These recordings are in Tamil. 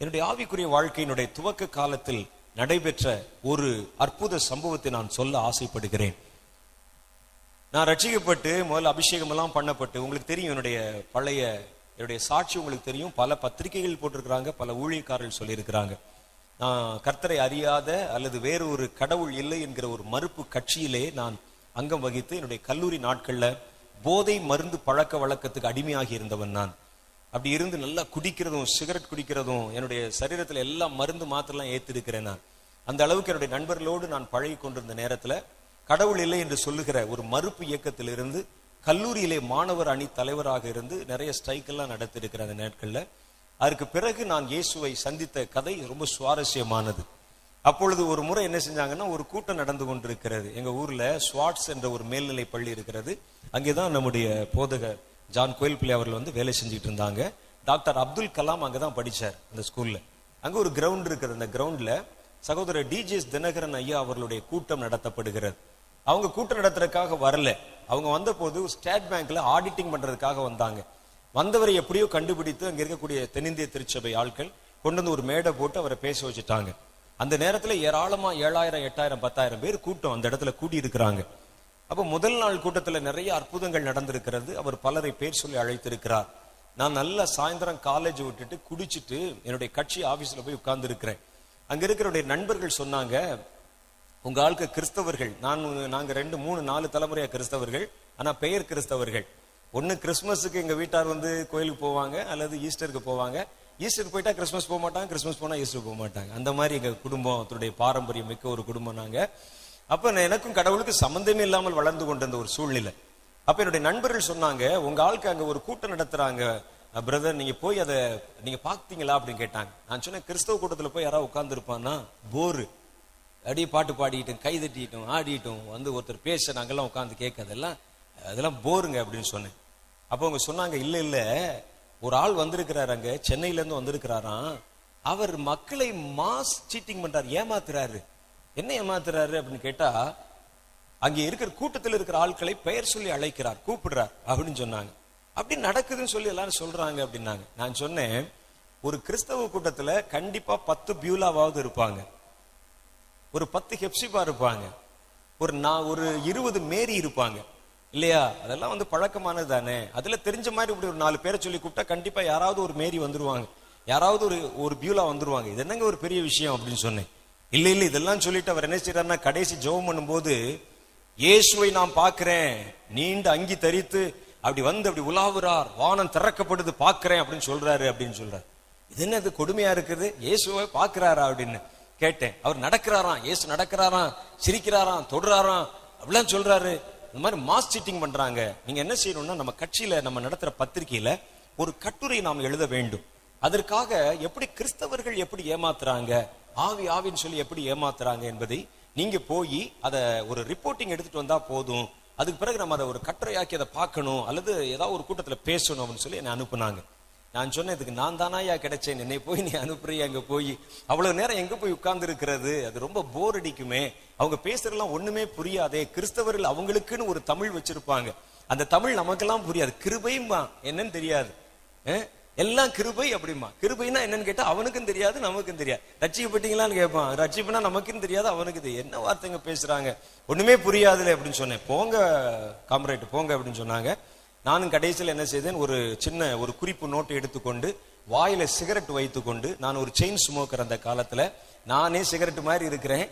என்னுடைய ஆவிக்குரிய வாழ்க்கையினுடைய துவக்க காலத்தில் நடைபெற்ற ஒரு அற்புத சம்பவத்தை நான் சொல்ல ஆசைப்படுகிறேன். நான் ரட்சிக்கப்பட்டு முதல்ல அபிஷேகம் எல்லாம் பண்ணப்பட்டு உங்களுக்கு தெரியும் என்னுடைய பழைய என்னுடைய சாட்சி உங்களுக்கு தெரியும். பல பத்திரிகைகள் போட்டிருக்கிறாங்க பல ஊழியக்காரர்கள் சொல்லியிருக்கிறாங்க. நான் கர்த்தரை அறியாத அல்லது வேறு ஒரு கடவுள் இல்லை என்கிற ஒரு மறுப்பு கட்சியிலே நான் அங்கம் வகித்து என்னுடைய கல்லூரி நாட்களில் போதை மருந்து பழக்க வழக்கத்துக்கு அடிமையாகி இருந்தவன் நான். அப்படி இருந்து நல்லா குடிக்கிறதும் சிகரெட் குடிக்கிறதும் என்னுடைய சரீரத்தில் எல்லாம் மருந்து மாத்திரலாம் ஏற்றிருக்கிறேன் நான். அந்த அளவுக்கு என்னுடைய நண்பர்களோடு நான் பழகி கொண்டிருந்த நேரத்தில் கடவுள் இல்லை என்று சொல்லுகிற ஒரு மறுப்பு இயக்கத்திலிருந்து கல்லூரியிலே மாணவர் அணி தலைவராக இருந்து நிறைய ஸ்ட்ரைக்கெல்லாம் நடத்திருக்கிற அந்த நாட்களில். அதற்கு பிறகு நான் இயேசுவை சந்தித்த கதை ரொம்ப சுவாரஸ்யமானது. அப்பொழுது ஒரு முறை என்ன செஞ்சாங்கன்னா ஒரு கூட்டம் நடந்து கொண்டிருக்கிறது. எங்கள் ஊரில் ஸ்வாட்ஸ் என்ற ஒரு மேல்நிலை பள்ளி இருக்கிறது. அங்கே தான் நம்முடைய போதக ஜான் கோயில் பிள்ளை அவர்கள் வந்து வேலை செஞ்சுட்டு இருந்தாங்க. டாக்டர் அப்துல் கலாம் அங்கதான் படித்தார் அந்த ஸ்கூலில். அங்கே ஒரு கிரவுண்ட் இருக்குது. அந்த கிரவுண்டில் சகோதரர் டிஜிஎஸ் தினகரன் ஐயா அவர்களுடைய கூட்டம் நடத்தப்படுகிறது. அவங்க கூட்டம் நடத்துறதுக்காக வரல. அவங்க வந்த போது ஸ்டேட் பேங்க்ல ஆடிட்டிங் பண்றதுக்காக வந்தாங்க. வந்தவரை எப்படியோ கண்டுபிடித்து அங்க இருக்கக்கூடிய தென்னிந்திய திருச்சபை ஆட்கள் கொண்டு வந்து ஒரு மேடை போட்டு அவரை பேச வச்சுட்டாங்க. அந்த நேரத்துல ஏராளமா ஏழாயிரம் எட்டாயிரம் பத்தாயிரம் பேர் கூட்டம் அந்த இடத்துல கூட்டி இருக்கிறாங்க அப்ப முதல் நாள் கூட்டத்துல நிறைய அற்புதங்கள் நடந்திருக்கிறது. அவர் பலரை பேர் சொல்லி அழைத்திருக்கிறார். நான் நல்ல சாயந்தரம் காலேஜ் விட்டுட்டு குடிச்சிட்டு என்னுடைய கட்சி ஆபீஸ்ல போய் உட்கார்ந்து இருக்கிறேன் அங்க இருக்கிற நண்பர்கள் சொன்னாங்க உங்க ஆளுக்கு கிறிஸ்தவர்கள். நான் நாங்க ரெண்டு மூணு நாலு தலைமுறையா கிறிஸ்தவர்கள். ஆனா பெயர் கிறிஸ்தவர்கள். ஒன்று கிறிஸ்மஸுக்கு எங்க வீட்டார் வந்து கோயிலுக்கு போவாங்க அல்லது ஈஸ்டருக்கு போவாங்க. ஈஸ்டருக்கு போயிட்டா கிறிஸ்மஸ் போக மாட்டாங்க கிறிஸ்மஸ் போனா ஈஸ்டர் போக மாட்டாங்க. அந்த மாதிரி எங்க குடும்பத்துடைய பாரம்பரியம் மிக்க ஒரு குடும்பம் நாங்க. அப்ப நான் எனக்கும் கடவுளுக்கு சம்பந்தமே இல்லாமல் வளர்ந்து கொண்டிருந்த ஒரு சூழ்நிலை. அப்ப என்னுடைய நண்பர்கள் சொன்னாங்க உங்க ஆளுக்கு அங்க ஒரு கூட்டம் நடத்துறாங்க. பிரதர் நீங்க போய் அதை நீங்க பாத்தீங்களா? அப்படின்னு கேட்டாங்க. நான் சொன்னேன் கிறிஸ்தவ கூட்டத்துல போய் யாராவது உட்கார்ந்து இருப்பான்னா போரு. அப்படியே பாட்டு பாடிட்டும் கை தட்டிட்டும் ஆடிட்டும் வந்து ஒருத்தர் பேச நாங்கெல்லாம் உட்காந்து கேட்க அதெல்லாம் அதெல்லாம் போருங்க அப்படின்னு சொன்னேன். அப்போ அவங்க சொன்னாங்க இல்லை இல்லை. ஒரு ஆள் வந்திருக்கிறாரு அங்க சென்னையில இருந்து வந்திருக்கிறாராம். அவர் மக்களை மாஸ் சீட்டிங் பண்றாரு ஏமாத்துறாரு. என்ன ஏமாத்துறாரு அப்படின்னு கேட்டா அங்கே இருக்கிற கூட்டத்தில் இருக்கிற ஆட்களை பெயர் சொல்லி அழைக்கிறார் கூப்பிடுறார் அப்படின்னு சொன்னாங்க. அப்படி நடக்குதுன்னு சொல்லி எல்லாரும் சொல்றாங்க அப்படின்னாங்க. நான் சொன்னேன் ஒரு கிறிஸ்தவ கூட்டத்துல கண்டிப்பா பத்து பியூலாவாவது இருப்பாங்க. ஒரு பத்து ஹெப்சிபா இருப்பாங்க. ஒரு நான் ஒரு இருபது மேரி இருப்பாங்க. இல்லையா? அதெல்லாம் வந்து பழக்கமானது தானே. அதுல தெரிஞ்ச மாதிரி இப்படி ஒரு நாலு பேரை சொல்லி கூப்பிட்டா கண்டிப்பா யாராவது ஒரு மேரி வந்துருவாங்க. யாராவது ஒரு ஒரு பியூலா வந்துருவாங்க. இது என்னங்க ஒரு பெரிய விஷயம் அப்படின்னு சொன்னேன். இல்லை இல்லை இதெல்லாம் சொல்லிட்டு அவர் என்ன செய்யறாருன்னா கடைசி ஜெபம் பண்ணும்போது இயேசுவை நான் பார்க்கிறேன் நீண்ட அங்கி தரித்து அப்படி வந்து அப்படி உலாவுறார் வானம் திறக்கப்படுது பார்க்கிறேன் அப்படின்னு சொல்றாரு அப்படின்னு சொல்றாரு. இது என்ன இது கொடுமையா இருக்குது? இயேசுவை பார்க்கிறாரா அப்படின்னு கேட்டேன். அவர் நடக்கிறாராம் இயேசு நடக்கிறாராம் சிரிக்கிறாராம் தொடுறாராம் அப்படிலாம் சொல்றாரு. இந்த மாதிரி மாஸ் சீட்டிங் பண்றாங்க. நீங்க என்ன செய்யணும்னா நம்ம கட்சியில நம்ம நடத்துற பத்திரிகையில ஒரு கட்டுரை நாம் எழுத வேண்டும். அதற்காக எப்படி கிறிஸ்தவர்கள் எப்படி ஏமாத்துறாங்க? ஆவி ஆவின்னு சொல்லி எப்படி ஏமாத்துறாங்க என்பதை நீங்க போய் அதை ஒரு ரிப்போர்ட்டிங் எடுத்துட்டு வந்தா போதும். அதுக்கு பிறகு நம்ம அதை ஒரு கட்டுரையாக்கி அதை பார்க்கணும். அல்லது ஏதாவது ஒரு கூட்டத்தில் பேசணும் அப்படின்னு சொல்லி என்னை அனுப்புனாங்க. நான் சொன்னேன் இதுக்கு நான் தானாயா கிடைச்சேன். என்னை போய் நீ அனுப்புறிய? அங்க போய் அவ்வளவு நேரம் எங்க போய் உட்கார்ந்து இருக்கிறது? அது ரொம்ப போர் அடிக்குமே. அவங்க பேசுறதுலாம் ஒண்ணுமே புரியாதே. கிறிஸ்தவர்கள் அவங்களுக்குன்னு ஒரு தமிழ் வச்சிருப்பாங்க. அந்த தமிழ் நமக்கெல்லாம் புரியாது. கிருபையும் என்னன்னு தெரியாது. எல்லாம் கிருபை அப்படிமா கிருபைனா என்னன்னு கேட்டா அவனுக்கும் தெரியாது நமக்கும் தெரியாது. ரட்சிக்கப்பட்டீங்களான்னு கேட்பான். ரட்சிப்புனா நமக்கும் தெரியாது அவனுக்கு தெரியாது. என்ன வார்த்தைங்க பேசுறாங்க? ஒண்ணுமே புரியாதுல அப்படின்னு சொன்னேன். போங்க காம்ரேட் போங்க அப்படின்னு சொன்னாங்க. நானும் கடைசியில் என்ன செய்தேன்? ஒரு சின்ன ஒரு குறிப்பு நோட்டை எடுத்துக்கொண்டு வாயில சிகரெட் வைத்துக்கொண்டு நான் ஒரு செயின் ஸ்மோக்கர் அந்த காலத்துல. நானே சிகரெட் மாதிரி இருக்கிறேன்.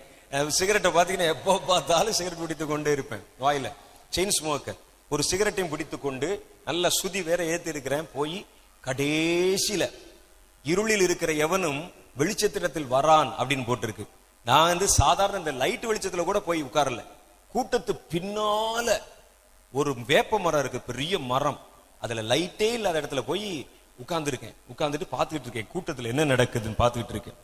சிகரெட்டை பார்த்தீங்கன்னா எப்போ பார்த்தாலும் சிகரெட் பிடித்து கொண்டே இருப்பேன் வாயில. செயின் ஸ்மோக்கர் ஒரு சிகரெட்டையும் பிடித்து கொண்டு நல்ல சுதி வேற ஏத்தி இருக்கிறேன் போய் கடைசியில இருளில் இருக்கிற எவனும் வெளிச்சத்திடத்தில் வரான் அப்படின்னு போட்டிருக்கு. நான் வந்து சாதாரண இந்த லைட் வெளிச்சத்துல கூட போய் உட்காரல. கூட்டத்து பின்னால ஒரு வேப்ப மரம் இருக்கு பெரிய மரம். அதுல லைட்டே இல்லாத இடத்துல போய் உட்கார்ந்துருக்கேன். உட்கார்ந்துட்டு பார்த்துக்கிட்டு இருக்கேன். கூட்டத்துல என்ன நடக்குதுன்னு பார்த்துக்கிட்டு இருக்கேன்.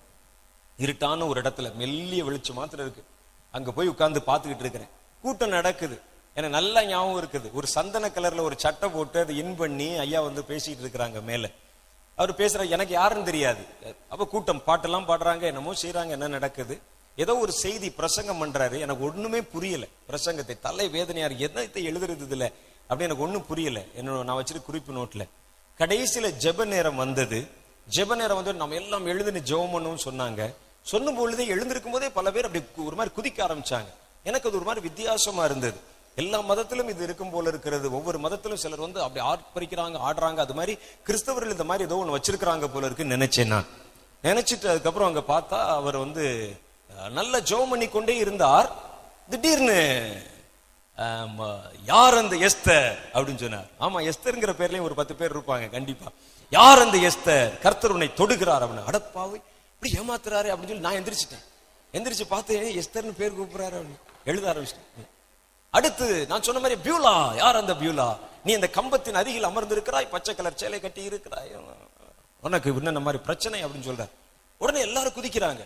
இருட்டான ஒரு இடத்துல மெல்லிய வெளிச்சம் மாத்திரம் இருக்கு. அங்க போய் உட்கார்ந்து பார்த்துக்கிட்டு இருக்கிறேன். கூட்டம் நடக்குது. எனக்கு நல்லா ஞாபகம் இருக்குது. ஒரு சந்தன கலர்ல ஒரு சட்டை போட்டு அதை இன் பண்ணி ஐயா வந்து பேசிட்டு இருக்கிறாங்க மேல. அவர் பேசுற எனக்கு யாருன்னு தெரியாது. அப்ப கூட்டம் பாட்டெல்லாம் பாடுறாங்க என்னமோ செய்யறாங்க என்ன நடக்குது. ஏதோ ஒரு செய்தி பிரசங்கம் பண்றாரு. எனக்கு ஒண்ணுமே புரியல பிரசங்கத்தை. தலை வேதனையார் என்னத்தை எழுதுறது இதுல? அப்படி எனக்கு ஒண்ணும் புரியல. என்னோட நான் வச்சிருக்க குறிப்பு நோட்ல. கடைசியில ஜெப நேரம் வந்தது. ஜெப நேரம் வந்து நம்ம எல்லாம் எழுதுன்னு ஜெபம் பண்ணணும்னு சொன்னாங்க. சொன்னும் பொழுதே எழுந்திருக்கும் போதே பல பேர் அப்படி ஒரு மாதிரி குதிக்க ஆரம்பிச்சாங்க. எனக்கு அது ஒரு மாதிரி வித்தியாசமா இருந்தது. எல்லா மதத்திலும் இது இருக்கும் போல இருக்கிறது. ஒவ்வொரு மதத்திலும் சிலர் வந்து அப்படி ஆர்ப்பரிக்கிறாங்க ஆடுறாங்க. அது மாதிரி கிறிஸ்தவர்கள் இந்த மாதிரி ஏதோ ஒன்று வச்சிருக்கிறாங்க போல இருக்குன்னு நினைச்சேன் நான். நினைச்சிட்டு அதுக்கப்புறம் அங்க பார்த்தா அவர் வந்து நல்ல ஜெபம் பண்ணி கொண்டே இருந்தார். திடீர்னு யார் அந்த எஸ்தர் அப்படின்னு சொன்னார். ஆமா எஸ்தருங்கிற பேர்லயும் ஒரு பத்து பேர் இருப்பாங்க கண்டிப்பா. யார் அந்த எஸ்தர்? கர்த்தர் உன்னை தொடுகிறார் அப்படின்னு. அடப்பாவை இப்படி ஏமாத்துறாரு அப்படின்னு சொல்லி நான் எந்திரிச்சிட்டேன். எந்திரிச்சு பார்த்தேன் எஸ்தர்னு பேர் கூப்பிடுறாரு அப்படின்னு. எழுத ஆரம்பிச்சிட்டேன். அடுத்து நான் சொன்ன மாதிரி பியூலா. யார் அந்த பியூலா? நீ அந்த கம்பத்தின் அருகில் அமர்ந்திருக்கிறாய் பச்சை கலர் சேலை கட்டி இருக்கிறாய். உனக்கு இன்னும் மாதிரி பிரச்சனை அப்படின்னு சொல்றார். உடனே எல்லாரும் குதிக்கிறாங்க.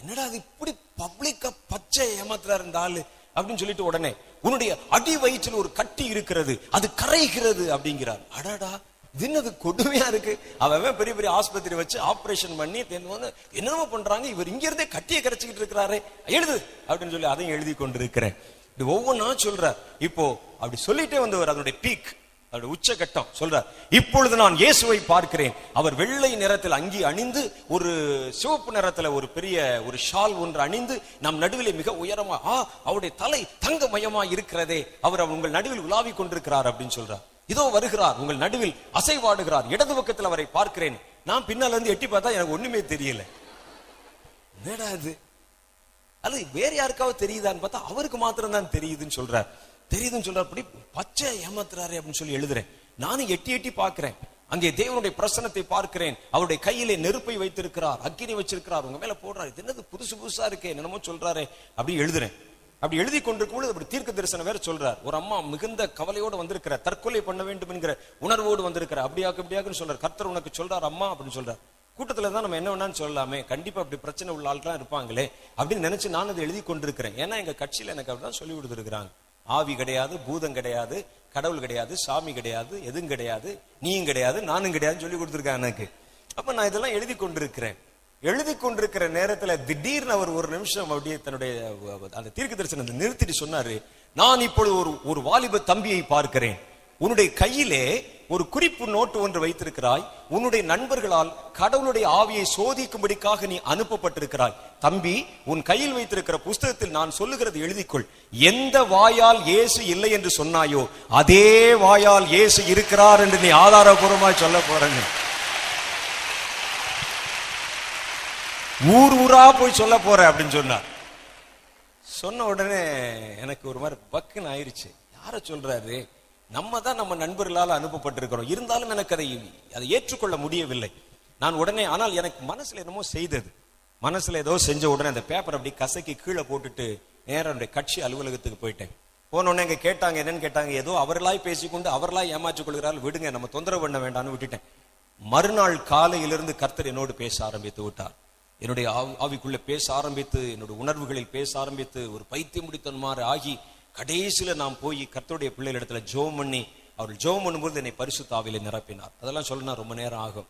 என்னடா அது இப்படி பப்ளிக்கா பச்சை ஏமாத்துறாரு இந்த ஆளு அப்படின்னு சொல்லிட்டு உடனே உன்னுடைய அடி வயிற்றில் ஒரு கட்டி இருக்கிறது அது கரைகிறது அப்படிங்கிறார். அடடா தின்னது கொடுமையா இருக்கு. அவன் பெரிய பெரிய ஆஸ்பத்திரி வச்சு ஆபரேஷன் பண்ணி தென் என்னென்னமோ பண்றாங்க. இவர் இங்க இருந்தே கட்டியை கரைச்சிக்கிட்டு இருக்கிறாரே. எழுது அப்படின்னு சொல்லி அதையும் எழுதி கொண்டிருக்கிறேன். இது ஒவ்வொன்னா சொல்றார். இப்போ அப்படி சொல்லிட்டே வந்தவர் அதனுடைய பீக் அவருடைய உச்சகட்டம் சொல்றார். இப்பொழுது நான் இயேசுவை பார்க்கிறேன். அவர் வெள்ளை நிறத்தில் அங்கி அணிந்து ஒரு சிவப்பு நிறத்துல ஒரு பெரிய ஒரு ஷால் ஒன்று அணிந்து நம் நடுவில் மிக உயரமா ஆ அவருடைய தலை தங்கமயமா இருக்கிறதே. அவர் உங்கள் நடுவில் உலாவிக் கொண்டிருக்கிறார் அப்படின்னு சொல்றார். இதோ வருகிறார் உங்கள் நடுவில் அசைவாடுகிறார். இடது பக்கத்தில் அவரை பார்க்கிறேன். நான் பின்னால இருந்து எட்டி பார்த்தா எனக்கு ஒண்ணுமே தெரியல. என்னடா இது? அல்லது வேற யாருக்காவது தெரியுதான்னு பார்த்தா அவருக்கு மாத்திரம் தான் தெரியுதுன்னு சொல்றார். தெரியுதுன்னு சொல்றார் அப்படி பச்சை ஏமாத்துறாரு அப்படின்னு சொல்லி எழுதுறேன். நானும் எட்டி எட்டி பார்க்கிறேன். அங்கே தேவனுடைய பிரசனத்தை பார்க்கிறேன். அவருடைய கையிலே நெருப்பை வைத்திருக்கிறார் அக்கினி வச்சிருக்கிறார் உங்க மேல போடுறாரு. இது என்னது புதுசு புதுசா இருக்கே என்னமோ சொல்றாரே அப்படி எழுதுறேன். அப்படி எழுதி கொண்டிருக்கும் போது அப்படி தீர்க்க தரிசனம் வேற சொல்றார். ஒரு அம்மா மிகுந்த கவலையோடு வந்திருக்கிற தற்கொலை பண்ண வேண்டும் என்கிற உணர்வோடு வந்திருக்கிற அப்படியாக்கு அப்படியாக்குன்னு சொல்றார். கர்த்தர் உனக்கு சொல்றார் அம்மா அப்படின்னு சொல்றார். கூட்டத்தில் தான் நம்ம என்ன வேணாலும் சொல்லலாமே. கண்டிப்பாக அப்படி பிரச்சனை உள்ள ஆள்லாம் இருப்பாங்களே அப்படின்னு நினச்சி நான் அதை எழுதி கொண்டிருக்கிறேன். ஏன்னா எங்கள் கட்சியில் எனக்கு அப்படிதான் சொல்லி கொடுத்துருக்குறாங்க. ஆவி கிடையாது பூதம் கிடையாது கடவுள் கிடையாது சாமி கிடையாது எதுவும் கிடையாது நீயும் கிடையாது நானும் கிடையாதுன்னு சொல்லி கொடுத்துருக்கேன் எனக்கு. அப்போ நான் இதெல்லாம் எழுதி கொண்டிருக்கிறேன். எழுதி கொண்டிருக்கிற நேரத்தில் திடீர்னு அவர் ஒரு நிமிஷம் அப்படியே தன்னுடைய அந்த தீர்க்க தரிசனத்தை நிறுத்திட்டு சொன்னாரு நான் இப்பொழுது ஒரு ஒரு வாலிப தம்பியை பார்க்கிறேன். உன்னுடைய கையிலே ஒரு குறிப்பு நோட்டு ஒன்று வைத்திருக்கிறாய். உன்னுடைய நண்பர்களால் கடவுளுடைய ஆவியை சோதிக்கும்படிக்காக நீ அனுப்பப்பட்டிருக்கிறாய். தம்பி உன் கையில் வைத்திருக்கிற புஸ்தகத்தில் நான் சொல்லுகிறது எழுதிக்கொள். எந்த வாயால் இயேசு இல்லை என்று சொன்னாயோ அதே வாயால் இயேசு இருக்கிறார் என்று நீ ஆதாரபூர்வமாய் சொல்ல போறேன்னு. ஊர் ஊரா போய் சொல்ல போற அப்படின்னு சொன்னார். சொன்ன உடனே எனக்கு ஒரு மாதிரி பக்குன்னு ஆயிருச்சு. யார சொல்றாரு? நம்ம தான் நம்ம நண்பர்களால் அனுப்பப்பட்டிருக்கிறோம். இருந்தாலும் எனக்கு அதை அதை ஏற்றுக்கொள்ள முடியவில்லை. நான் உடனே ஆனால் எனக்கு மனசுல என்னமோ செய்தது. மனசுல ஏதோ செஞ்ச உடனே அந்த பேப்பர் அப்படி கசக்கி கீழே போட்டுட்டு நேரம் என்னுடைய கட்சி அலுவலகத்துக்கு போயிட்டேன். போன உடனே கேட்டாங்க என்னன்னு கேட்டாங்க ஏதோ அவர்களாய் பேசிக்கொண்டு அவர்களாய் ஏமாற்றிக் கொள்கிறாள் விடுங்க நம்ம தொந்தரவு பண்ண வேண்டாம்னு விட்டுட்டேன். மறுநாள் காலையிலிருந்து கர்த்தர் என்னோடு பேச ஆரம்பித்து விட்டார். என்னுடைய ஆவி- ஆவிக்குள்ள பேச ஆரம்பித்து என்னுடைய உணர்வுகளில் பேச ஆரம்பித்து ஒரு பைத்தியம் முடித்தன்மாறு ஆகி கடைசியில் நான் போய் கர்த்தருடைய பிள்ளைகளிடத்துல ஜோம் பண்ணி அவர்கள் ஜோம் பண்ணும்போது என்னை பரிசுத்தாவிலே நிரப்பினார். அதெல்லாம் சொல்லனா ரொம்ப நேரம் ஆகும்.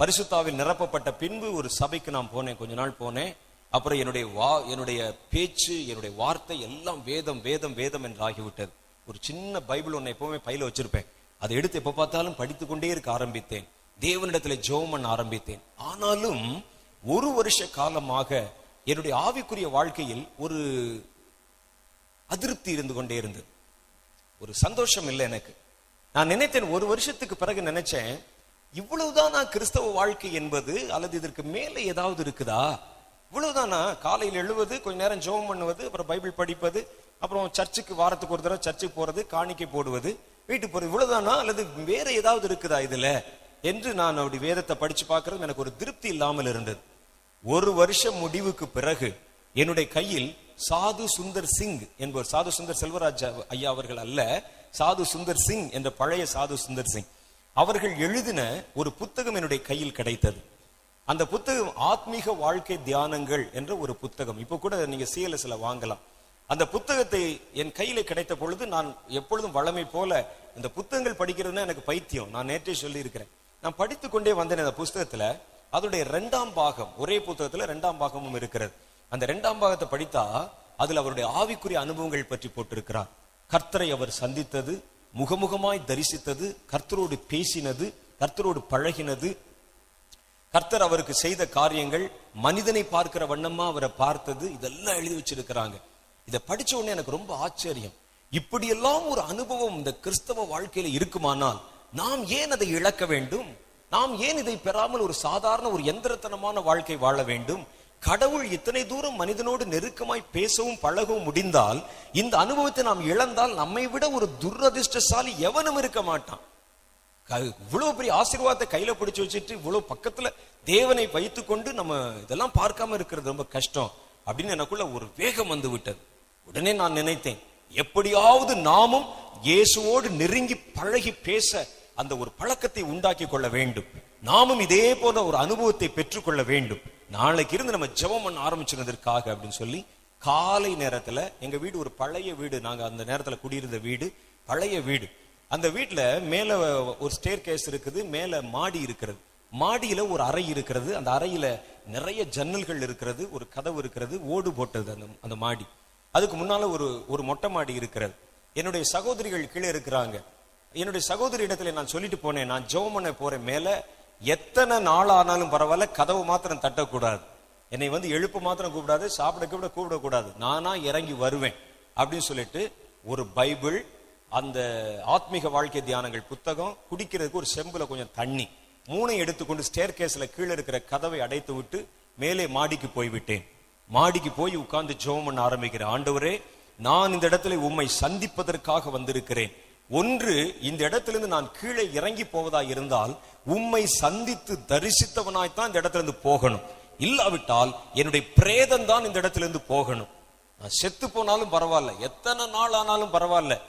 பரிசுத்தாவில் நிரப்பப்பட்ட பின்பு ஒரு சபைக்கு நான் போனேன் கொஞ்ச நாள் போனேன். அப்புறம் என்னுடைய வா என்னுடைய பேச்சு என்னுடைய வார்த்தை எல்லாம் வேதம் வேதம் வேதம் என்று ஆகிவிட்டது. ஒரு சின்ன பைபிள் ஒன்று எப்பவுமே பையில வச்சிருப்பேன். அதை எடுத்து எப்ப பார்த்தாலும் படித்துக்கொண்டே இருக்க ஆரம்பித்தேன். தேவனிடத்துல ஜோம் பண்ண ஆரம்பித்தேன். ஆனாலும் ஒரு வருஷ காலமாக என்னுடைய ஆவிக்குரிய வாழ்க்கையில் ஒரு அதிருப்தி இருந்து கொண்டே இருந்தது. ஒரு சந்தோஷம் இல்லை எனக்கு. நான் நினைத்தேன் ஒரு வருஷத்துக்கு பிறகு நினைச்சேன் நான் கிறிஸ்தவ வாழ்க்கை என்பது அல்லது இதற்கு மேலே ஏதாவது இருக்குதா? இவ்வளவுதானா காலையில் எழுவது கொஞ்ச நேரம் ஜோபம் பண்ணுவது அப்புறம் பைபிள் படிப்பது அப்புறம் சர்ச்சுக்கு வாரத்துக்கு ஒரு தடவை சர்ச்சுக்கு போறது காணிக்கை போடுவது வீட்டுக்கு போறது இவ்வளவுதானா? அல்லது வேற ஏதாவது இருக்குதா இதுல? என்று நான் அப்படி வேதத்தை படிச்சு பார்க்கறது எனக்கு ஒரு திருப்தி இல்லாமல் இருந்தது. ஒரு வருஷம் முடிவுக்கு பிறகு என்னுடைய கையில் சாது சுந்தர் சிங் என்பவர். சாது சுந்தர் செல்வராஜ் ஐயா அவர்கள் அல்ல. சாது சுந்தர் சிங் என்ற பழைய சாது சுந்தர் சிங். அவர்கள் எழுதின ஒரு புத்தகம் என்னுடைய கையில் கிடைத்தது. அந்த புத்தகம் ஆத்மீக வாழ்க்கை தியானங்கள் என்ற ஒரு புத்தகம். இப்போ கூட நீங்க சிஎல்எஸ்ல வாங்கலாம். அந்த புத்தகத்தை என் கையில கிடைத்த பொழுது நான் எப்பொழுதும் வளமை போல இந்த புத்தகங்கள் படிக்கிறதுனா எனக்கு பைத்தியம். நான் நேற்றே சொல்லி இருக்கிறேன் நான் படித்து கொண்டே வந்தேன் அந்த புஸ்தகத்துல அதோடைய இரண்டாம் பாகம் ஒரே புத்தகத்துல இரண்டாம் பாகமும் இருக்கிறது. அந்த இரண்டாம் பாகத்தை படித்தா அதில் அவருடைய ஆவிக்குரிய அனுபவங்கள் பற்றி போட்டிருக்கிறார். கர்த்தரை அவர் சந்தித்தது முகமுகமாய் தரிசித்தது கர்த்தரோடு பேசினது கர்த்தரோடு பழகினது. கர்த்தர் அவருக்கு செய்த காரியங்கள் மனிதனை பார்க்கிற வண்ணமா அவரை பார்த்தது இதெல்லாம் எழுதி வச்சிருக்கிறாங்க. இதை படிச்ச உடனே எனக்கு ரொம்ப ஆச்சரியம். இப்படியெல்லாம் ஒரு அனுபவம் இந்த கிறிஸ்தவ வாழ்க்கையில இருக்குமானால் நாம் ஏன் அதை இழக்க வேண்டும்? நாம் ஏன் இதை பெறாமல் ஒரு சாதாரண ஒரு எந்திரத்தனமான வாழ்க்கை வாழ வேண்டும்? கடவுள் இத்தனை தூரம் மனிதனோடு நெருக்கமாய் பேசவும் பழகவும் முடிந்தால் இந்த அனுபவத்தை நாம் இழந்தால் நம்மை விட ஒரு துரதிர்ஷ்டசாலி எவனும் இருக்க மாட்டான். க- இவ்வளவு பெரிய ஆசீர்வாதத்தை கையில பிடிச்சு வச்சுட்டு இவ்வளவு பக்கத்துல தேவனை வைத்துக்கொண்டு நம்ம இதெல்லாம் பார்க்காம இருக்கிறது ரொம்ப கஷ்டம் அப்படின்னு எனக்குள்ள ஒரு வேகம் வந்து விட்டது. உடனே நான் நினைத்தேன் எப்படியாவது நாமும் இயேசுவோடு நெருங்கி பழகி பேச அந்த ஒரு பழக்கத்தை உண்டாக்கி கொள்ள வேண்டும். நாமும் இதே போல ஒரு அனுபவத்தை பெற்றுக்கொள்ள வேண்டும். நாளைக்கு இருந்து நம்ம ஜெபம் பண்ண ஆரம்பிச்சிருந்ததற்காக அப்படின்னு சொல்லி காலை நேரத்துல எங்க வீடு ஒரு பழைய வீடு. நாங்க அந்த நேரத்துல குடியிருந்த வீடு பழைய வீடு. அந்த வீட்டுல மேல ஒரு ஸ்டேர் கேஸ் இருக்குது மேல மாடி இருக்கிறது. மாடியில ஒரு அறை இருக்கிறது. அந்த அறையில நிறைய ஜன்னல்கள் இருக்கிறது ஒரு கதவு இருக்கிறது ஓடு போட்டது அந்த அந்த மாடி. அதுக்கு முன்னால ஒரு ஒரு மொட்டை மாடி இருக்கிறது. என்னுடைய சகோதரிகள் கீழே இருக்கிறாங்க. என்னுடைய சகோதரி இடத்துல நான் சொல்லிட்டு போனேன் நான் ஜெபம் பண்ண போறேன் மேல எத்தனை நாள் ஆனாலும் பரவாயில்ல கதவு மாத்திரம் தட்டக்கூடாது. என்னை வந்து எழுப்பு மாத்திரம் கூப்பிடாது சாப்பிட கூட கூப்பிடக்கூடாது. நானா இறங்கி வருவேன் அப்படின்னு சொல்லிட்டு ஒரு பைபிள் அந்த ஆத்மீக வாழ்க்கை தியானங்கள் புத்தகம் குடிக்கிறதுக்கு ஒரு செம்புல கொஞ்சம் தண்ணி. மூணை எடுத்துக்கொண்டு ஸ்டேர் கேஸ்ல கீழே இருக்கிற கதவை அடைத்து விட்டு மேலே மாடிக்கு போய்விட்டேன். மாடிக்கு போய் உட்கார்ந்து ஜோம் பண்ண ஆரம்பிக்கிறேன். ஆண்டவரே நான் இந்த இடத்துல உம்மை சந்திப்பதற்காக வந்திருக்கிறேன். ஒன்று இந்த இடத்திலிருந்து நான் கீழே இறங்கி போவதா இருந்தால் உம்மை சந்தித்து தரிசித்தவனாய்த்தான் இந்த இடத்திலிருந்து போகணும். இல்லாவிட்டால் என்னுடைய பிரேதம் தான் இந்த இடத்திலிருந்து போகணும். நான் செத்து போனாலும் பரவாயில்ல. எத்தனை நாள் ஆனாலும் பரவாயில்ல.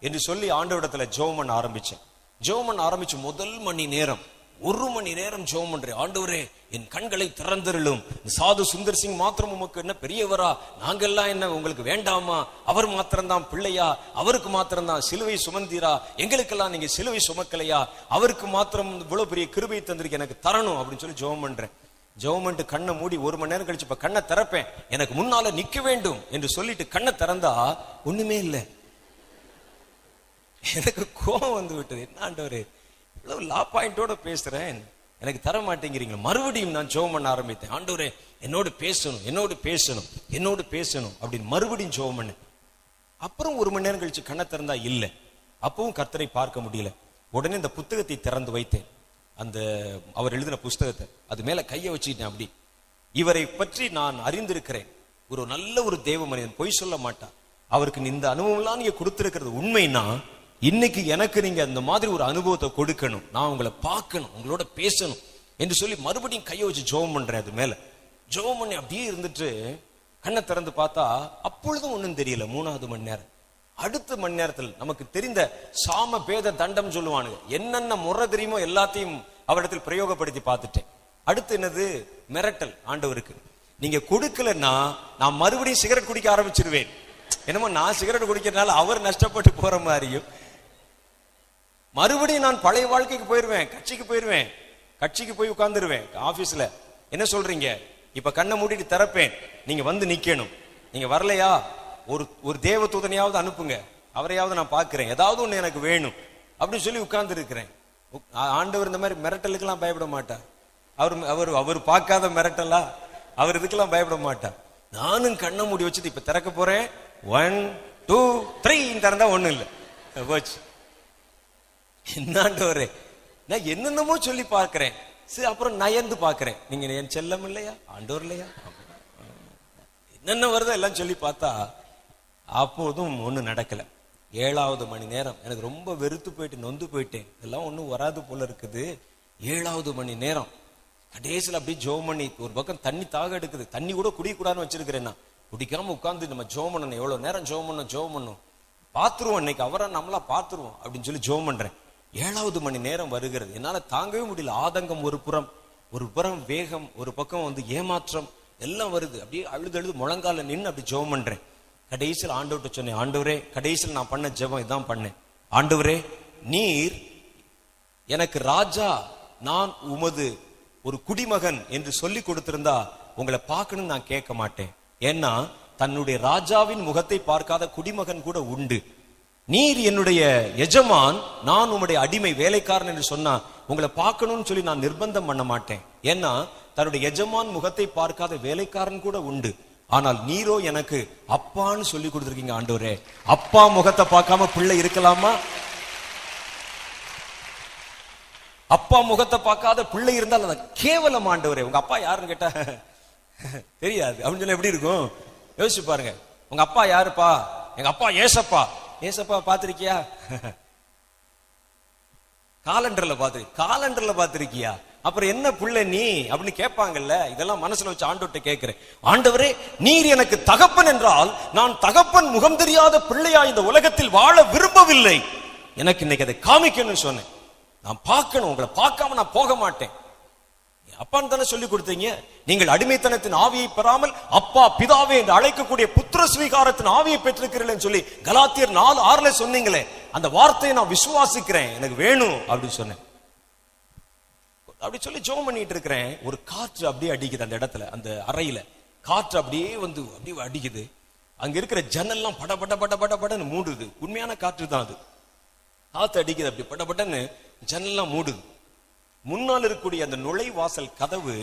என்று சொல்லி ஆண்டவிடத்துல ஜோமன் ஆரம்பிச்சேன். ஜோமன் ஆரம்பிச்சு முதல் மணி நேரம். ஒரு மணி நேரம் ஜெபம் பண்றேன் ஆண்டவரே என் கண்களை திறந்திருளும். சாது சுந்தர் சிங் மாத்திரம் உமக்கு என்ன பெரியவரா? நாங்கெல்லாம் என்ன உங்களுக்கு வேண்டாமா? அவர் மாத்திரம்தான் பிள்ளையா? அவருக்கு மாத்திரம்தான் சிலுவை சுமந்தீரா? எங்களுக்கெல்லாம் நீங்க சிலுவை சுமக்கலையா? அவருக்கு மாத்திரம் இவ்வளவு பெரிய கிருபை தந்திருக்கு எனக்கு தரணும் அப்படின்னு சொல்லி ஜெபம் பண்றேன். ஜோமெண்ட்டு கண்ணை மூடி ஒரு மணி நேரம் கழிச்சு இப்ப கண்ணை திறப்பேன். எனக்கு முன்னால நிக்க வேண்டும் என்று சொல்லிட்டு கண்ணை திறந்தா ஒண்ணுமே இல்லை. எனக்கு கோபம் வந்து விட்டது. என்ன ஆண்டவரே? லா பாயிண்டோட பேசுறேன். எனக்கு தர மாட்டேங்கிறீங்க மறுபடியும் நான் ஜோம் பண்ண ஆரம்பித்தேன். ஆண்டவரே என்னோடு பேசணும் என்னோடு பேசணும் என்னோடு பேசணும் அப்படின்னு மறுபடியும் ஜோம் பண்ணேன். அப்புறம் ஒரு மணி நேரம் கழிச்சு கண்ணை திறந்தா இல்லை. அப்பவும் கர்த்தரை பார்க்க முடியல. உடனே இந்த புத்தகத்தை திறந்து வைத்தேன். அந்த அவர் எழுதின புஸ்தகத்தை அது மேல கையை வச்சுக்கிட்டேன் அப்படி. இவரை பற்றி நான் அறிந்திருக்கிறேன். ஒரு நல்ல ஒரு தேவ மனிதன் பொய் சொல்ல மாட்டான். அவருக்கு இந்த அனுபவம்லாம் நீங்க கொடுத்திருக்கிறது உண்மைன்னா இன்னைக்கு எனக்கு நீங்க அந்த மாதிரி ஒரு அனுபவத்தை கொடுக்கணும். நான் உங்களை பார்க்கணும் உங்களோட பேசணும் என்று சொல்லி மறுபடியும் கையை வச்சு ஜெபம் பண்றேன் அது மேல. ஜெபம் பண்ணி அப்படியே இருந்துட்டு கண்ணை திறந்து பார்த்தா அப்பொழுதும் ஒண்ணும் தெரியல மூணாவது மணி நேரம். அடுத்த மணி நேரத்தில் நமக்கு தெரிந்த சாம பேத தண்டம் சொல்லுவானுங்க. என்னென்ன முறை தெரியுமோ எல்லாத்தையும் அவரிடத்தில் பிரயோகப்படுத்தி பார்த்துட்டேன். அடுத்து என்னது? மிரட்டல் ஆண்டவருக்கு. நீங்க கொடுக்கலன்னா நான் மறுபடியும் சிகரெட் குடிக்க ஆரம்பிச்சிருவேன். என்னமோ நான் சிகரெட் குடிக்கிறதுனால அவர் நஷ்டப்பட்டு போற மாதிரியும் மறுபடியும் நான் பழைய வாழ்க்கைக்கு போயிருவேன் கட்சிக்கு போயிருவேன் கட்சிக்கு போய் உட்கார்ந்துருவேன் ஆபீஸ்ல என்ன சொல்றீங்க? இப்ப கண்ணை மூடிட்டு திறப்பேன். நீங்க வந்து நிக்கணும். நீங்க வரலையா? ஒரு ஒரு தேவ தூதனையாவது அனுப்புங்க. அவரையாவது நான் பாக்குறேன் ஏதாவது ஒண்ணு எனக்கு வேணும். அப்படின்னு சொல்லி உட்கார்ந்து இருக்கிறேன் ஆண்டவர் இந்த மாதிரி மிரட்டலுக்கெல்லாம் பயப்பட மாட்டார். அவர் அவர் அவர் பார்க்காத மிரட்டலா? அவர் இதுக்கெல்லாம் பயப்பட மாட்டார். நானும் கண்ணை மூடி வச்சுட்டு இப்ப திறக்க போறேன். ஒன் டூ த்ரீ திறந்தா ஒன்றும் இல்லை. போச்சு. என்னாண்டவரே நான் என்னென்னமோ சொல்லி பார்க்கிறேன். சரி அப்புறம் நயந்து பார்க்கிறேன். நீங்க என் செல்லம் இல்லையா? ஆண்டவர் இல்லையா? என்னென்ன வருதோ எல்லாம் சொல்லி பார்த்தா அப்போதும் ஒன்றும் நடக்கல. ஏழாவது மணி நேரம். எனக்கு ரொம்ப வெறுத்து போயிட்டு நொந்து போயிட்டேன். இதெல்லாம் ஒன்றும் வராது போல இருக்குது. ஏழாவது மணி நேரம். கடைசியில் அப்படியே ஜோம் பண்ணி ஒரு பக்கம் தண்ணி தாக எடுக்குது. தண்ணி கூட குடிக்கூடாதுன்னு வச்சிருக்கிறேன் நான். குடிக்காம உட்காந்து நம்ம ஜோம் பண்ணணும் எவ்வளோ நேரம் ஜோம் பண்ணணும் ஜோம் பண்ணணும் பார்த்துருவோம் இன்னைக்கு அவரை நம்மளா பார்த்துருவோம் அப்படின்னு சொல்லி ஜோம் பண்ணுறேன் ஏழாவது மணி நேரம் வருகிறது. என்னால் தாங்கவே முடியல. ஆதங்கம் ஒரு புறம் ஒரு புறம் வேகம் ஒரு பக்கம் வந்து ஏமாற்றம் எல்லாம் வருது. அப்படியே அழுது அழுது முழங்கால நின்று அப்படி ஜெபம் பண்ணுறேன் கடைசியில் ஆண்டவர்கிட்ட சொன்னேன் ஆண்டவரே கடைசியில் நான் பண்ண ஜெபம் இதான் பண்ணேன். ஆண்டவரே நீர் எனக்கு ராஜா நான் உமது ஒரு குடிமகன் என்று சொல்லி கொடுத்திருந்தா உங்களை பார்க்கணும்னு நான் கேட்க மாட்டேன். ஏன்னா தன்னுடைய ராஜாவின் முகத்தை பார்க்காத குடிமகன் கூட உண்டு. நீர் என்னுடைய எஜமான் நான் உம்முடைய அடிமை வேலைக்காரன் என்று சொன்னா உங்களை பார்க்கணும்னு சொல்லி நான் நிர்பந்தம் பண்ண மாட்டேன். ஏன்னா தன்னுடைய எஜமான் முகத்தை பார்க்காத வேலைக்காரன் கூட உண்டு. ஆனால் நீரோ எனக்கு அப்பான்னு சொல்லி கொடுத்துருக்கீங்க ஆண்டவரே. அப்பா முகத்தை பார்க்காம பிள்ளை இருக்கலாமா? அப்பா முகத்தை பார்க்காத பிள்ளை இருந்தால் அதை கேவலம் ஆண்டவரே. உங்க அப்பா யாருன்னு கேட்டா தெரியாது. அப்படின்னு சொல்லி எப்படி இருக்கும்? யோசிச்சு பாருங்க. உங்க அப்பா யாருப்பா? எங்க அப்பா ஏசப்பா. ஏசப்பா பாத்திருக்கியா காலண்டர்ல பாத்து காலண்டர்ல பாத்திருக்கியா அப்புறம் என்ன புள்ள நீ? அப்படின்னு கேட்பாங்கல்ல. இதெல்லாம் மனசுல வச்சு ஆண்டோட்ட கேட்கிறேன். ஆண்டவரே நீர் எனக்கு தகப்பன் என்றால் நான் தகப்பன் முகம் தெரியாத பிள்ளையா இந்த உலகத்தில் வாழ விரும்பவில்லை. எனக்கு இன்னைக்கு அதை காமிக்கணும்னு சொன்னேன். நான் பார்க்கணும். உங்களை பார்க்காம நான் போக மாட்டேன். அப்பான்னு தானே சொல்லி கொடுத்தீங்க? நீங்கள் அடிமைத்தனத்தின் ஆவியை பெறாமல் அப்பா பிதாவே என்று அழைக்கக்கூடிய புத்திர ஸ்வீகாரத்தின் ஆவியை பெற்றிருக்கிறீர்கள் சொல்லி கலாத்தியர் நாலு ஆறுல சொன்னீங்களே அந்த வார்த்தையை நான் விசுவாசிக்கிறேன் எனக்கு வேணும் அப்படின்னு சொன்னேன். அப்படி சொல்லி ஜோம் பண்ணிட்டு இருக்கிறேன். ஒரு காற்று அப்படியே அடிக்குது அந்த இடத்துல அந்த அறையில. காற்று அப்படியே வந்து அப்படியே அடிக்குது. அங்க இருக்கிற ஜன்னல்லாம் பட பட பட பட படன்னு மூடுது. உண்மையான காற்று தான் அது. காற்று அடிக்குது அப்படி பட படன்னு ஜன்னல்லாம் மூடுது. முன்னால் இருக்கக்கூடிய அந்த நுழைவாசல் கதவு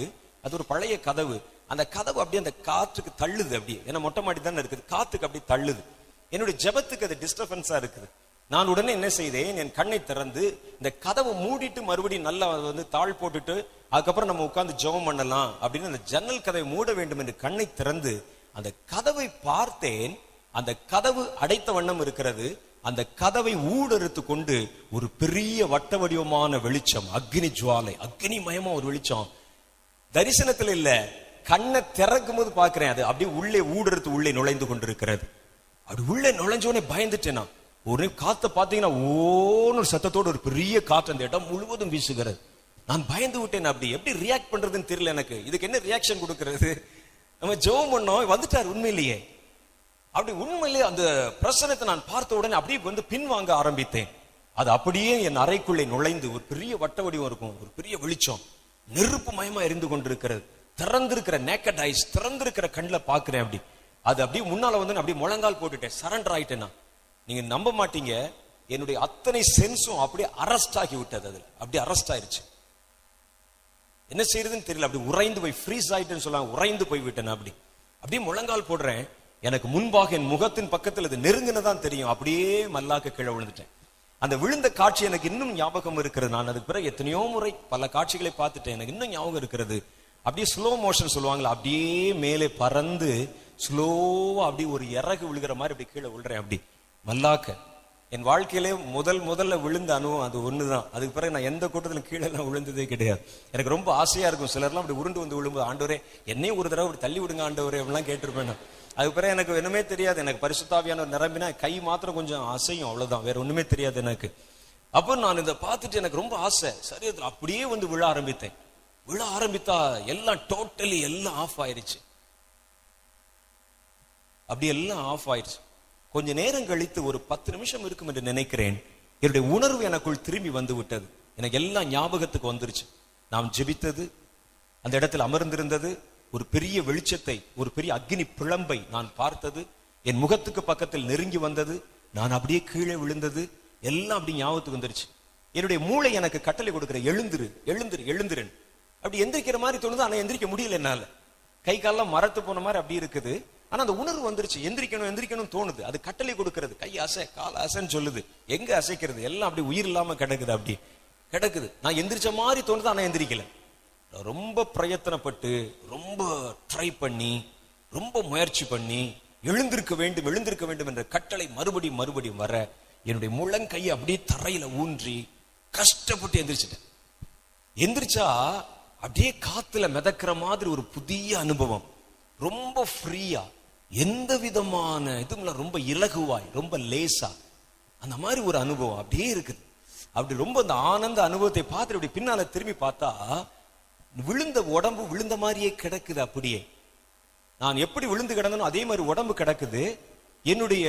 அது ஒரு பழைய கதவு. அந்த கதவு அப்படியே அந்த காற்றுக்கு தள்ளுது அப்படியே. ஏன்னா மொட்டை மாடி தானே இருக்குது. காத்துக்கு அப்படியே தள்ளுது. என்னுடைய ஜெபத்துக்கு அது டிஸ்டர்பன்ஸா இருக்குது. நான் உடனே என்ன செய்தேன்? என் கண்ணை திறந்து இந்த கதவை மூடிட்டு மறுபடியும் நல்லா வந்து தாழ் போட்டுட்டு அதுக்கப்புறம் நம்ம உட்காந்து ஜெபம் பண்ணலாம் அப்படின்னு அந்த ஜன்னல் கதவை மூட வேண்டும் என்று கண்ணை திறந்து அந்த கதவை பார்த்தேன். அந்த கதவு அடைத்த வண்ணம் இருக்கிறது. அந்த கதவை ஊடறுத்து கொண்டு ஒரு பெரிய வட்ட வடிவமான வெளிச்சம் அக்னி ஜுவாலை அக்னி மயமா ஒரு வெளிச்சம். தரிசனத்தில் இல்ல கண்ணை திறக்கும் போது பாக்குறேன் அது அப்படியே உள்ளே ஊடறுத்து உள்ளே நுழைந்து கொண்டிருக்கிறது. அப்படி உள்ளே நுழைஞ்ச உடனே பயந்துட்டேன் நான். ஒரு காத்த பாத்தீங்கன்னா ஓன்னு ஒரு ஒரு பெரிய காற்று அந்த இடம் முழுவதும் வீசுகிறது. நான் பயந்து விட்டேன் அப்படி. எப்படி ரியாக்ட் பண்றதுன்னு தெரியல எனக்கு. இதுக்கு என்ன ரியாக்ஷன் கொடுக்கறது? நம்ம ஜோம் பண்ணோம் வந்துட்டார் உண்மையிலேயே. அப்படி உண்மையிலேயே அந்த பிரசனத்தை நான் பார்த்த உடனே அப்படியே வந்து பின்வாங்க ஆரம்பித்தேன். அது அப்படியே என் அறைக்குள்ளே நுழைந்து ஒரு பெரிய வட்ட வடிவம் இருக்கும் ஒரு பெரிய வெளிச்சம் நெருப்பு மயமா எரிந்து கொண்டிருக்கிறது. திறந்திருக்கிற நேக்கட் ஐஸ் திறந்திருக்கிற கண்ணில் பார்க்குறேன் அப்படி. அது அப்படியே முன்னால வந்து நான் அப்படியே முழங்கால் போட்டுட்டேன். சரண்டர் ஆயிட்டேன் நான். நீங்க நம்ப மாட்டீங்க. என்னுடைய அத்தனை சென்ஸும் அப்படியே அரஸ்ட் ஆகி விட்டது அதுல. அப்படியே அரஸ்ட் ஆயிருச்சு. என்ன செய்யறதுன்னு தெரியல. அப்படி உறைந்து போய் ஃப்ரீஸ் ஆயிட்டேன்னு சொல்லலாம் உறைந்து போய் விட்டேன் அப்படி. அப்படியே முழங்கால் போடுறேன். எனக்கு முன்பாக என் முகத்தின் பக்கத்தில் அது நெருங்கினதான் தெரியும். அப்படியே மல்லாக்க கீழே விழுந்துட்டேன். அந்த விழுந்த காட்சி எனக்கு இன்னும் ஞாபகம் இருக்கிறது. நான் அதுக்கு பிறகு எத்தனையோ முறை பல காட்சிகளை பார்த்துட்டேன். எனக்கு இன்னும் ஞாபகம் இருக்கிறது. அப்படியே ஸ்லோ மோஷன் சொல்லுவாங்களா அப்படியே மேலே பறந்து ஸ்லோவா அப்படி ஒரு இறகு விழுகிற மாதிரி அப்படி கீழே விழுறேன். அப்படி. மல்லாக்க என் வாழ்க்கையிலே முதல் முதல்ல விழுந்த அனுபவம் அது ஒண்ணுதான். அதுக்கு பிறகு நான் எந்த கூட்டத்திலும் கீழே எல்லாம் விழுந்ததே கிடையாது. எனக்கு ரொம்ப ஆசையா இருக்கும். சிலர்லாம் அப்படி உருண்டு வந்து விழும்போது ஆண்டவரே என்னையும் ஒரு தடவை அப்படி தள்ளி விடுங்க ஆண்டவரே அப்படிலாம் கேட்டிருப்பேன் நான். அதுக்கு பிறகு எனக்கு ஒன்றுமே தெரியாது. எனக்கு பரிசுத்தாவியான நிரம்பினா கை மாத்திரம் கொஞ்சம் அசையும். அவ்வளோதான் வேற ஒன்றுமே தெரியாது எனக்கு. அப்போ நான் இதை பார்த்துட்டு எனக்கு ரொம்ப ஆசை. சரி அப்படியே வந்து விழ ஆரம்பித்தேன். விழ ஆரம்பித்தா எல்லாம் டோட்டலி எல்லாம் ஆஃப் ஆயிடுச்சு அப்படி எல்லாம் ஆஃப் ஆயிடுச்சு கொஞ்ச நேரம் கழித்து ஒரு பத்து நிமிஷம் இருக்கும் என்று நினைக்கிறேன். என்னுடைய உணர்வு எனக்குள் திரும்பி வந்து விட்டது. எனக்கு எல்லாம் ஞாபகத்துக்கு வந்துருச்சு. நாம் ஜெபித்தது அந்த இடத்தில் அமர்ந்திருந்தது ஒரு பெரிய வெளிச்சத்தை ஒரு பெரிய அக்னி பிழம்பை நான் பார்த்தது என் முகத்துக்கு பக்கத்தில் நெருங்கி வந்தது நான் அப்படியே கீழே விழுந்தது எல்லாம் அப்படி ஞாபகத்துக்கு வந்துருச்சு. என்னுடைய மூளை எனக்கு கட்டளை கொடுக்கிற எழுந்துரு எழுந்துரு எழுந்துரு அப்படி எந்திரிக்கிற மாதிரி தோணுது ஆனா எந்திரிக்க முடியல என்னால. கை காலெல்லாம் மரத்து போன மாதிரி அப்படி இருக்குது. ஆனா அந்த உணர்வு வந்துருச்சு எந்திரிக்கணும் எந்திரிக்கணும் தோணுது. அது கட்டளை கொடுக்கிறது. கை அசை கால் அசைன்னு சொல்லுது. எங்க அசைக்கிறது? எல்லாம் அப்படி உயிர் இல்லாம கிடக்குது அப்படி. கிடக்குது. நான் எந்திரிச்ச மாதிரி தோணுது ஆனா எந்திரிக்கல. ரொம்ப பிரயத்தனப்பட்டு ரொம்ப ட்ரை பண்ணி ரொம்ப முயற்சி பண்ணி எழுந்திருக்க வேண்டும் எழுந்திருக்க வேண்டும் என்ற கட்டளை மறுபடியும் மறுபடியும் வர என்னுடைய முழங்கையை அப்படியே தரையில ஊன்றி கஷ்டப்பட்டு எந்திரிச்சிட்டேன். எந்திரிச்சா அப்படியே காத்துல மிதக்கிற மாதிரி ஒரு புதிய அனுபவம். ரொம்ப ஃப்ரீயா எந்த விதமான இதுவும் ரொம்ப இலகுவாய் ரொம்ப லேசா. அந்த மாதிரி ஒரு அனுபவம் அப்படியே இருக்குது. அப்படி ரொம்ப அந்த ஆனந்த அனுபவத்தை பார்த்துட்டு அப்படி பின்னால திரும்பி பார்த்தா விழுந்த உடம்பு விழுந்த மாதிரியே கிடக்குது அப்படியே. நான் எப்படி விழுந்து கிடந்தனோ அதே மாதிரி உடம்பு கிடக்குது. என்னுடைய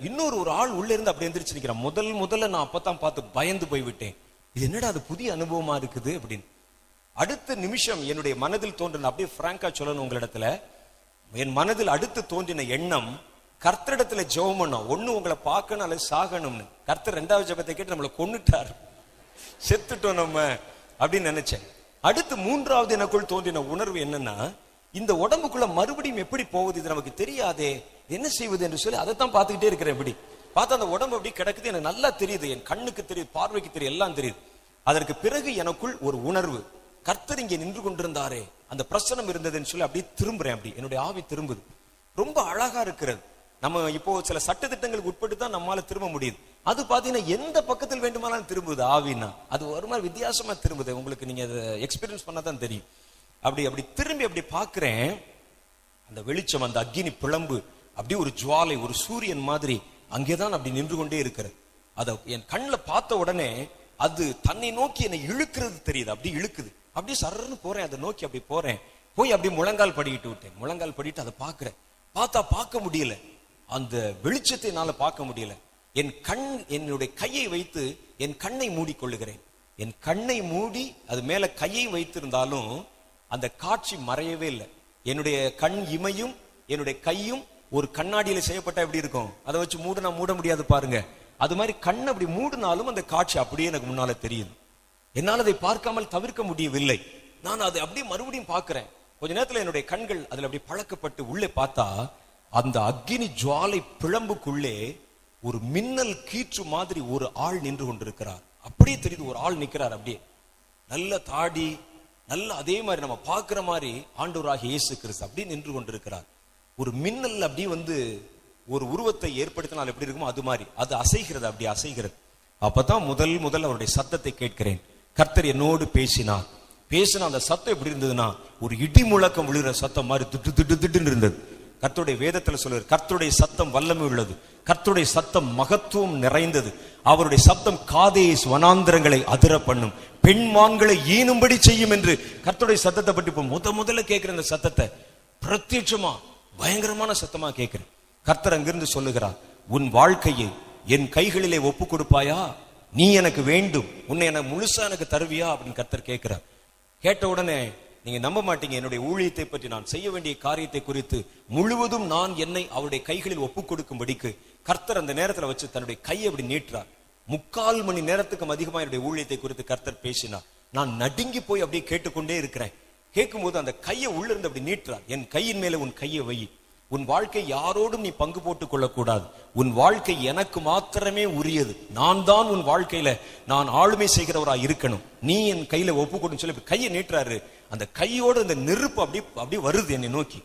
இன்னொரு ஒரு ஆள் உள்ள இருந்து அப்படி எந்திரிச்சு நிற்கிறேன் முதல் முதல்ல நான் அப்பதான் பார்த்து பயந்து போய்விட்டேன். இது என்னடா அது புதிய அனுபவமா இருக்குது அப்படின்னு. அடுத்த நிமிஷம் என்னுடைய மனதில் தோன்றின அப்படியே பிராங்கா சொல்லணும் உங்களிடத்துல. என் மனதில் அடுத்து தோன்றின எண்ணம் கர்த்தரிடத்துல ஜெபம் பண்ணோம். ஒண்ணு உங்களை பார்க்கணும் அல்லது சாகணும்னு. கர்த்தர் ரெண்டாவது ஜபத்தை கேட்டு நம்மளை கொண்டுட்டார் செத்துட்டோம் நம்ம அப்படின்னு நினைச்சேன். அடுத்து மூன்றாவது எனக்குள் தோன்றின உணர்வு என்னன்னா இந்த உடம்புக்குள்ள மறுபடியும் எப்படி போகுது இது நமக்கு தெரியாதே என்ன செய்வது என்று சொல்லி அதைத்தான் பார்த்துக்கிட்டே இருக்கிறேன் இப்படி பார்த்தா அந்த உடம்பு அப்படி கிடக்குது எனக்கு நல்லா தெரியுது என் கண்ணுக்கு தெரியுது பார்வைக்கு தெரியும் எல்லாம் தெரியுது. அதற்கு பிறகு எனக்குள் ஒரு உணர்வு கர்த்தர் இங்கே நின்று கொண்டிருந்தாரே அந்த பிரச்சனம் இருந்ததுன்னு சொல்லி அப்படியே திரும்புறேன் அப்படி. என்னுடைய ஆவி திரும்புது. ரொம்ப அழகா இருக்கிறது. நம்ம இப்போ சில சட்ட திட்டங்களுக்கு உட்பட்டு தான் நம்மளால திரும்ப முடியுது. அது பார்த்தீங்கன்னா எந்த பக்கத்தில் வேண்டுமானாலும் திரும்புது ஆவின்னா. அது ஒரு மாதிரி வித்தியாசமா திரும்புது. உங்களுக்கு நீங்க அதை எக்ஸ்பீரியன்ஸ் பண்ணால் தான் தெரியும். அப்படி அப்படி திரும்பி அப்படி பார்க்குறேன் அந்த வெளிச்சம் அந்த அக்கினி பிளம்பு அப்படியே ஒரு ஜுவாலை ஒரு சூரியன் மாதிரி அங்கேதான் அப்படி நின்று கொண்டே இருக்கிறது. அதை என் கண்ணில் பார்த்த உடனே அது தன்னை நோக்கி என்னை இழுக்கிறது தெரியுது. அப்படி இழுக்குது. அப்படியே சரன்னு போறேன் அதை நோக்கி அப்படி போறேன். போய் அப்படி முழங்கால் படிக்கிட்டு விட்டேன். முழங்கால் படிட்டு அதை பார்க்குறேன். பார்த்தா பார்க்க முடியல. அந்த வெளிச்சத்தை என்னால் பார்க்க முடியல. என் கண் என்னுடைய கையை வைத்து என் கண்ணை மூடிக்கொள்ளுகிறேன். என் கண்ணை மூடி அது மேல கையை வைத்திருந்தாலும் அந்த காட்சி மறையவே இல்லை. என்னுடைய கண் இமையும் என்னுடைய கையும் ஒரு கண்ணாடியில செய்யப்பட்ட எப்படி இருக்கும்? அதை வச்சு மூடுனா மூட முடியாது பாருங்க. அது மாதிரி கண் அப்படி மூடினாலும் அந்த காட்சி அப்படியே எனக்கு முன்னால தெரியுது என்னால் அதை பார்க்காமல் தவிர்க்க முடியவில்லை. நான் அதை அப்படியே மறுபடியும் பார்க்கிறேன். கொஞ்ச நேரத்தில் என்னுடைய கண்கள் அதில் அப்படி பழக்கப்பட்டு உள்ளே பார்த்தா அந்த அக்னி ஜுவாலை பிளம்புக்குள்ளே ஒரு மின்னல் கீற்று மாதிரி ஒரு ஆள் நின்று கொண்டிருக்கிறார். அப்படியே தெரியுது ஒரு ஆள் நிக்கிறார் அப்படியே. நல்ல தாடி நல்ல அதே மாதிரி நம்ம பார்க்குற மாதிரி ஆண்டவராக இயேசு கிறிஸ்து அப்படியே நின்று கொண்டிருக்கிறார். ஒரு மின்னல் அப்படியே வந்து ஒரு உருவத்தை ஏற்படுத்தினால் எப்படி இருக்குமோ அது மாதிரி. அது அசைகிறது அப்படி அசைகிறது. அப்பதான் முதல் முதல் அவருடைய சத்தத்தை கேட்கிறேன். கர்த்தர் என்னோடு பேசினார். பேசின அந்த சத்தம் எப்படி இருந்ததுன்னா ஒரு இடி முழக்கம் விழுகிற சத்தம் மாதிரி திட்டு திட்டு திட்டுன்னு இருந்தது. கர்த்தருடைய வேதத்துல சொல்லுவார் கர்த்தருடைய சத்தம் வல்லமை உள்ளது. கர்த்தருடைய சத்தம் மகத்துவம் நிறைந்தது. அவருடைய சத்தம் காதே வனாந்திரங்களை அதிர பண்ணும். பெண்மான்களை ஈனும்படி செய்யும் என்று கர்த்தருடைய சத்தத்தை பற்றி இப்போ முத முதல்ல கேட்கிற இந்த சத்தத்தை பிரத்யட்சமா பயங்கரமான சத்தமா கேட்கிறேன். கர்த்தர் அங்கிருந்து சொல்லுகிறார் உன் வாழ்க்கையை என் கைகளிலே ஒப்பு கொடுப்பாயா? நீ எனக்கு வேண்டும். உன்னை எனக்கு முழுசா எனக்கு தருவியா? அப்படின்னு கர்த்தர் கேட்கிறார். கேட்ட உடனே நீங்க நம்ப மாட்டீங்க என்னுடைய ஊழியத்தை பற்றி நான் செய்ய வேண்டிய காரியத்தை குறித்து. முழுவதும் நான் என்னை அவருடைய கைகளில் ஒப்பு கொடுக்கும்படிக்கு கர்த்தர் அந்த நேரத்துல வச்சு தன்னுடைய கையை அப்படி நீட்டுறார். முக்கால் மணி நேரத்துக்கும் அதிகமா என்னுடைய ஊழியத்தை குறித்து கர்த்தர் பேசினார். நான் நடுங்கி போய் அப்படியே கேட்டுக்கொண்டே இருக்கிறேன். கேட்கும்போது அந்த கையை உள்ள இருந்து அப்படி நீட்டுறார். என் கையின் மேல உன் கையை வை. உன் வாழ்க்கை யாரோடும் நீ பங்கு போட்டுக் கொள்ளக்கூடாது. உன் வாழ்க்கை எனக்கு மாத்திரமே உரியது. நான் தான் உன் வாழ்க்கையில நான் ஆளுமை செய்கிறவரா இருக்கணும். நீ என் கையில ஒப்பு கொடுன்னு சொல்லி கையை நீட்டுறாரு. அந்த கையோட அந்த நெருப்பு அப்படி அப்படி வருது என்னை நோக்கி.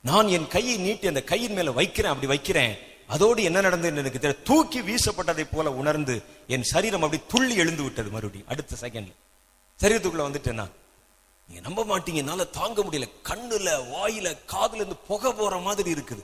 நான் என் கையை நீட்டி அந்த கையின் மேல வைக்கிறேன் அப்படி வைக்கிறேன். அதோடு என்ன நடந்தது எனக்கு தெரிய தூக்கி வீசப்பட்டதை போல உணர்ந்து என் சரீரம் அப்படி துள்ளி எழுந்து விட்டது மறுபடியும் அடுத்த செகண்ட்ல சரீரத்துக்குள்ள வந்துட்டேன்னா நீங்க நம்ப மாட்டீங்க என்னால தாங்க முடியல. கண்ணுல வாயில காதுல இருந்து புகை போற மாதிரி இருக்குது.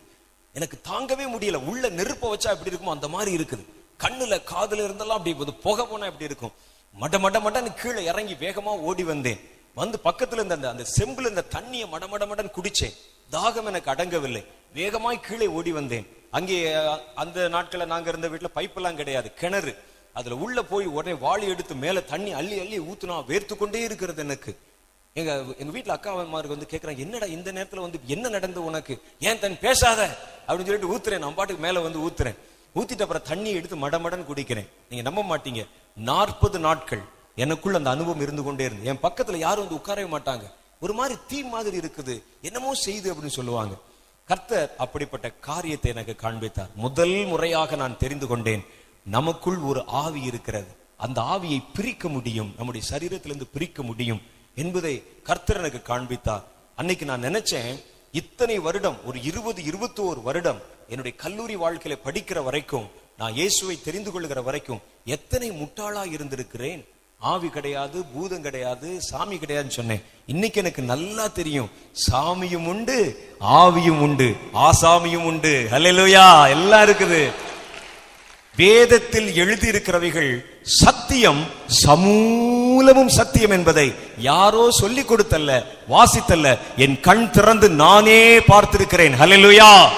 எனக்கு தாங்கவே முடியல. உள்ள நெருப்ப வச்சா எப்படி இருக்குமோ அந்த மாதிரி இருக்குது. கண்ணுல காதுல இருந்தெல்லாம் அப்படி புகை போனா எப்படி இருக்கும்? மட மட மடன்னு கீழே இறங்கி வேகமா ஓடி வந்தேன். வந்து பக்கத்துல இருந்த அந்த அந்த செம்புல இருந்த தண்ணியை மடமடமடன் குடிச்சேன். தாகம் எனக்கு அடங்கவில்லை. வேகமாய் கீழே ஓடி வந்தேன். அங்கே அந்த நாட்கள நாங்க இருந்த வீட்டுல பைப்பெல்லாம் கிடையாது கிணறு. அதுல உள்ள போய் உடனே வாளி எடுத்து மேல தண்ணி அள்ளி அள்ளி ஊத்துனா வேர்த்து கொண்டே இருக்கிறது எனக்கு. எங்க எங்க வீட்டுல அக்கா அம்மாருக்கு வந்து கேக்குறாங்க என்னடா இந்த நேரத்துல வந்து என்ன நடந்து உனக்கு? ஏன் தன் பேசாத? அப்படின்னு சொல்லிட்டு ஊத்துறேன். நான் பாட்டுக்கு மேல வந்து ஊத்துறேன். ஊத்திட்டு அப்புறம் தண்ணி எடுத்து மடமடன் குடிக்கிறேன். நீங்க நம்ப மாட்டீங்க. நாற்பது நாட்கள். எனக்குள்ள அந்த அனுபவம் இருந்து கொண்டே இருந்து என் பக்கத்துல யாரும் வந்து உட்காரவே மாட்டாங்க. ஒரு மாதிரி தீ மாதிரி இருக்குது. என்னமோ செய்து அப்படின்னு சொல்லுவாங்க. கர்த்தர் அப்படிப்பட்ட காரியத்தை எனக்கு காண்பித்தார். முதல் முறையாக நான் தெரிந்து கொண்டேன் நமக்குள் ஒரு ஆவி இருக்கிறது. அந்த ஆவியை பிரிக்க முடியும் நம்முடைய சரீரத்திலிருந்து பிரிக்க முடியும் என்பதை கர்த்தர் எனக்கு காண்பித்தார். அன்னைக்கு நான் நினைச்சேன் இத்தனை வருடம் ஒரு இருபது இருபத்தோரு வருடம் என்னுடைய கல்லூரி வாழ்க்கையில படிக்கிற வரைக்கும் நான் இயேசுவை தெரிந்து கொள்கிற வரைக்கும் எத்தனை முட்டாளா இருந்திருக்கிறேன். ஆவி கிடையாது பூதம் கிடையாது சாமி கிடையாதுன்னு சொன்னேன். இன்னைக்கு எனக்கு நல்லா தெரியும். சாமியும் உண்டு ஆவியும் உண்டு ஆசாமியும் உண்டு. ஹalleluya! எல்லாம் இருக்குது. வேதத்தில் எழுதியிருக்கிறவைகள் சத்தியம் சமூலமும் சத்தியம் என்பதை யாரோ சொல்லிக் கொடுத்தல்ல வாசித்தல்ல. என் கண் திறந்து நானே பார்த்திருக்கிறேன். ஹலெலுயா